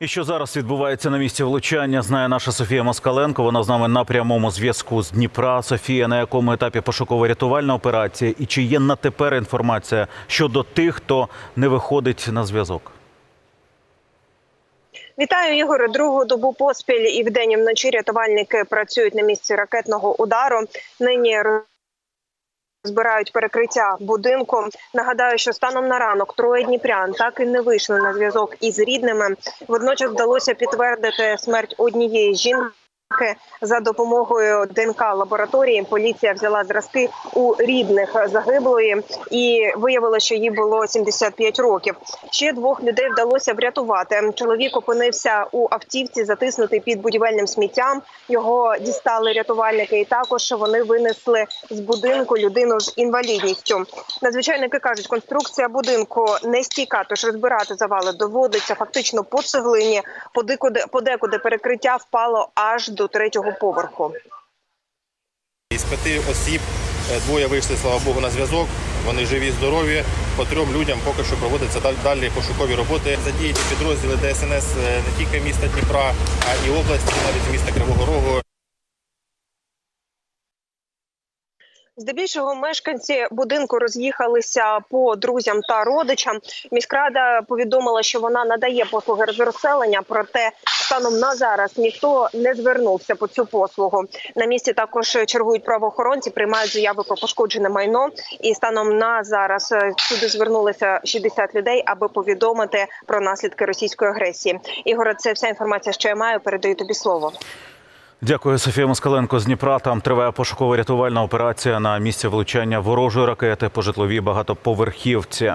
І що зараз відбувається на місці влучання, знає наша Софія Москаленко. Вона з нами на прямому зв'язку з Дніпра. Софія, на якому етапі пошуково-рятувальна операція, і чи є на тепер інформація щодо тих, хто не виходить на зв'язок? Вітаю, Ігоре. Другу добу поспіль і вдень і вночі рятувальники працюють на місці ракетного удару. Нині збирають перекриття будинку. Нагадаю, що станом на ранок троє дніпрян так і не вийшли на зв'язок із рідними. Водночас вдалося підтвердити смерть однієї жінки. За допомогою ДНК лабораторії поліція взяла зразки у рідних загиблої і виявила, що їй було 75 років. Ще двох людей вдалося врятувати. Чоловік опинився у автівці, затиснутий під будівельним сміттям. Його дістали рятувальники, і також вони винесли з будинку людину з інвалідністю. Надзвичайники кажуть, конструкція будинку не стійка, тож розбирати завали доводиться фактично по цеглині. Подекуди, подекуди перекриття впало аж до третього поверху. Із п'яти осіб е, двоє вийшли, слава Богу, на зв'язок. Вони живі, здорові. По трьом людям поки що проводяться далі, пошукові роботи. Задіяні підрозділи ДСНС е, не тільки міста Дніпра, а і області, навіть міста Кривого Рогу. Здебільшого мешканці будинку роз'їхалися по друзям та родичам. Міськрада повідомила, що вона надає послуги розселення, проте станом на зараз ніхто не звернувся по цю послугу. На місці також чергують правоохоронці, приймають заяви про пошкоджене майно. І станом на зараз е, сюди звернулися 60 людей, аби повідомити про наслідки російської агресії. Ігоре, це вся інформація, що я маю. Передаю тобі слово. Дякую, Софія Москаленко з Дніпра. Там триває пошуково-рятувальна операція на місці влучання ворожої ракети по житловій багатоповерхівці.